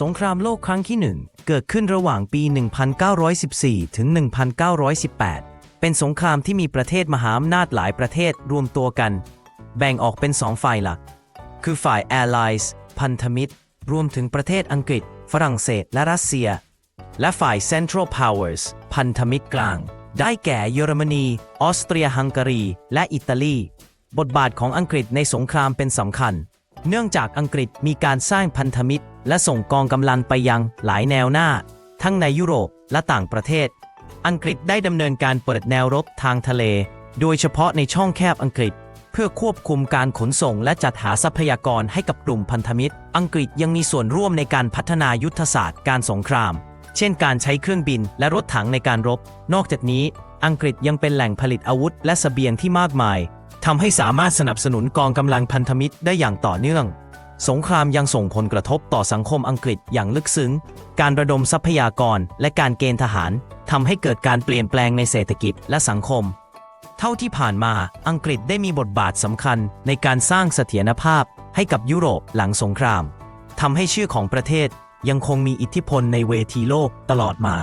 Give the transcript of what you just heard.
สงครามโลกครั้งที่หนึ่งเกิดขึ้นระหว่างปี 1914 ถึง 1918 เป็นสงครามที่มีประเทศมหาอำนาจหลายประเทศรวมตัวกัน แบ่งออกเป็นสองฝ่ายหลัก คือฝ่าย Allies พันธมิตร รวมถึงประเทศอังกฤษ ฝรั่งเศส และรัสเซีย และฝ่าย Central Powers พันธมิตรกลาง ได้แก่เยอรมนี ออสเตรียฮังการี และอิตาลี บทบาทของอังกฤษในสงครามเป็นสำคัญ เนื่องจากอังกฤษมีการสร้างพันธมิตร และส่งกองกำลังไปยังหลายแนวหน้า ทั้งในยุโรปและต่างประเทศ อังกฤษได้ดำเนินการเปิดแนวรบทางทะเล โดยเฉพาะในช่องแคบอังกฤษ เพื่อควบคุมการขนส่งและจัดหาทรัพยากรให้กับกลุ่มพันธมิตร อังกฤษยังมีส่วนร่วมในการพัฒนายุทธศาสตร์การสงคราม เช่น การใช้เครื่องบินและรถถังในการรบ นอกจากนี้ อังกฤษยังเป็นแหล่งผลิตอาวุธและสเสบียงที่มากมาย ทำให้สามารถสนับสนุนกองกำลังพันธมิตรได้อย่างต่อเนื่อง สงครามยังส่งผลกระทบต่อสังคมอังกฤษอย่างลึกซึ้ง การระดมทรัพยากรและการเกณฑ์ทหารทำให้เกิดการเปลี่ยนแปลงในเศรษฐกิจและสังคม เท่าที่ผ่านมาอังกฤษได้มีบทบาทสำคัญในการสร้างเสถียรภาพให้กับยุโรปหลังสงครามทำให้ชื่อของประเทศยังคงมีอิทธิพลในเวทีโลกตลอดมา